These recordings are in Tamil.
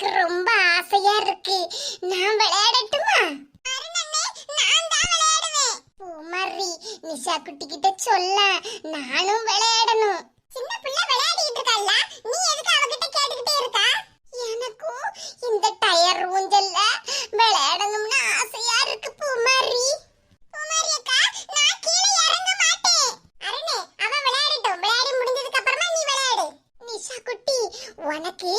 எனக்கு ரொம்ப ஆசையா இருக்கு. நான் விளையாடட்டுமா? பூமாரி நிஷா குட்டி கிட்ட சொல்ல. நானும் விளையாடணும். சின்ன பிள்ளை விளையாடிட்டு இருக்கல்ல நீ எதுக்கு அவகிட்ட கேட்டுக்கிட்டே இருக்கா? எனக்கும் இந்த டயர் ஊஞ்சல்ல விளையாடணும்னு ஆசையா இருக்கு பூமாரி உனக்கு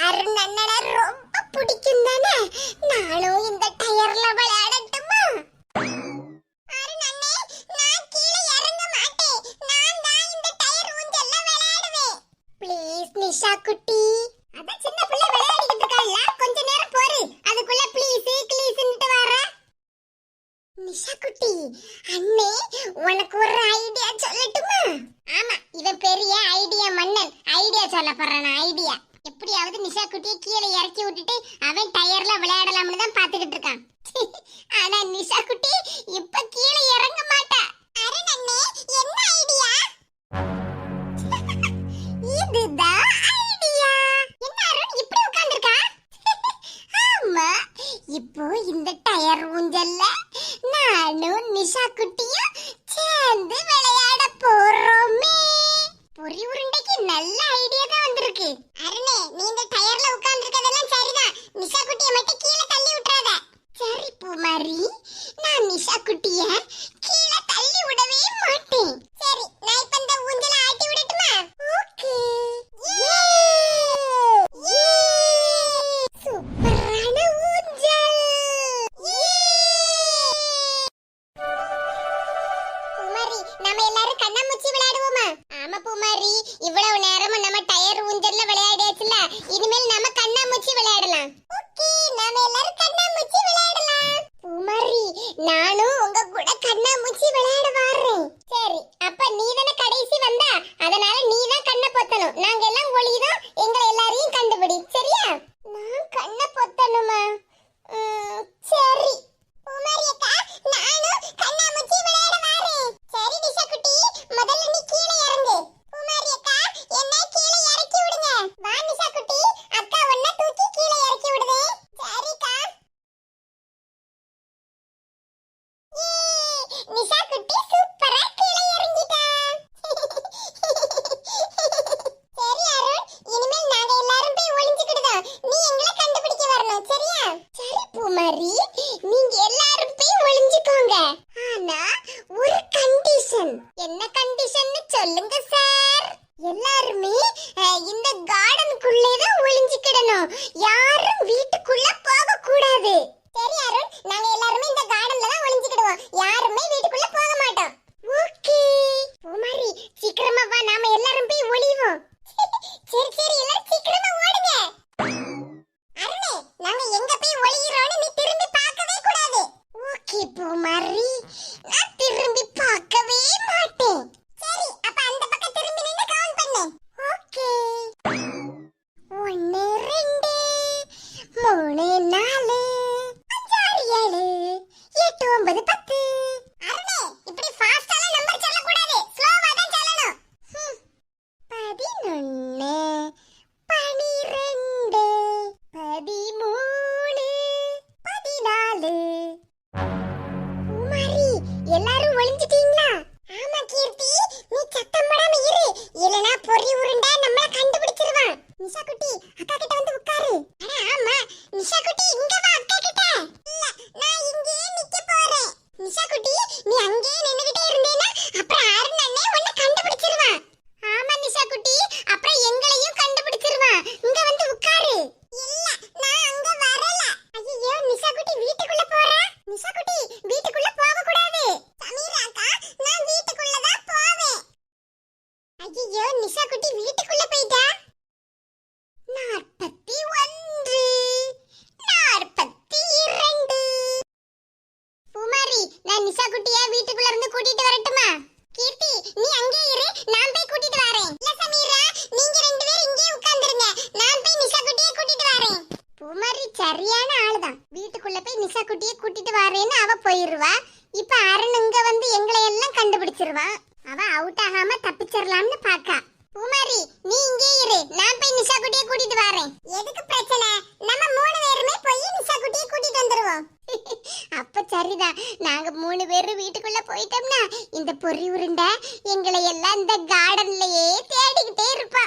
அருண் அண்ணனை ரொம்ப பிடிக்கும் தானே? நானும் இந்த டயர்ல விளையாடட்டுமா? அருண் அண்ணே நான் கீழே இறங்க மாட்டேன். நான் தான் இந்த டயர் ஊஞ்சல்ல விளையாடுவேன். ப்ளீஸ் நிஷா குட்டி. அத சின்ன பிள்ளை விளையாடிட்டு இருக்கல்ல கொஞ்ச நேரம் போறு அதுக்குள்ள உனக்கு ஒரு ஐடியா சொல்லட்டுமா? ஆமா. இது பெரிய ஐடியா மன்னன். ஐடியா சொல்ல போறான் ஐடியா. எப்படியாவது நிஷா குட்டியை கீழே இறக்கி விட்டுட்டு அவன் டயர்ல விளையாடலாம்னு தான் பாத்துக்கிட்டு இருக்கான். ஆனா நிஷா குட்டி இப்ப கீழே இறங்க மாட்டா. அருணண்ணே என்ன ஐடியா? இதுதான் ஐடியா. என்ன அருண் இப்படி உட்கார்ந்திருக்கா? ஆமா இப்போ இந்த டயர் ஊஞ்சல்ல நானும் நிஷா குட்டியும் சேர்ந்து விளையாட பொரி உருண்டைக்கு நல்ல ஐடியா தான் வந்திருக்கு. அருணே நீங்க டயர்ல உட்கார்ந்திருக்கதெல்லாம் சரிதான். நிஷா குட்டிய மட்டும் கீழே தள்ளி விட்டுறாத. சரி பூமாரி நான் நிஷா குட்டிய நாங்க எல்லாம் ஒளிதான். ஆளுதான். வீட்டுக்குள்ள போய் நிஷா குட்டியை கூட்டிட்டு வரேன்னு அவ போயிருவா. இப்ப அருண் இங்க வந்து எங்களை எல்லாம் கண்டுபிடிச்சிருவா. அவ அவுட் ஆகாம தப்பிச்சிடலாம்னு பாக்கா. பூமாரி நீ இங்கே இரு. நான் போய் நிஷா குட்டியை கூட்டிட்டு வரேன். எதுக்கு பிரச்சனை? நம்ம மூணு பேருமே போய் நிஷா குட்டியை கூட்டிட்டு வந்துருவோம். அப்ப சரிதான். நாங்க மூணு பேரும் வீட்டுக்குள்ள போயிட்டோம்னா இந்த பொறி உருண்டை எங்களை எல்லாம் இந்த கார்டன்லயே தேடிக்கிட்டே இருப்பா.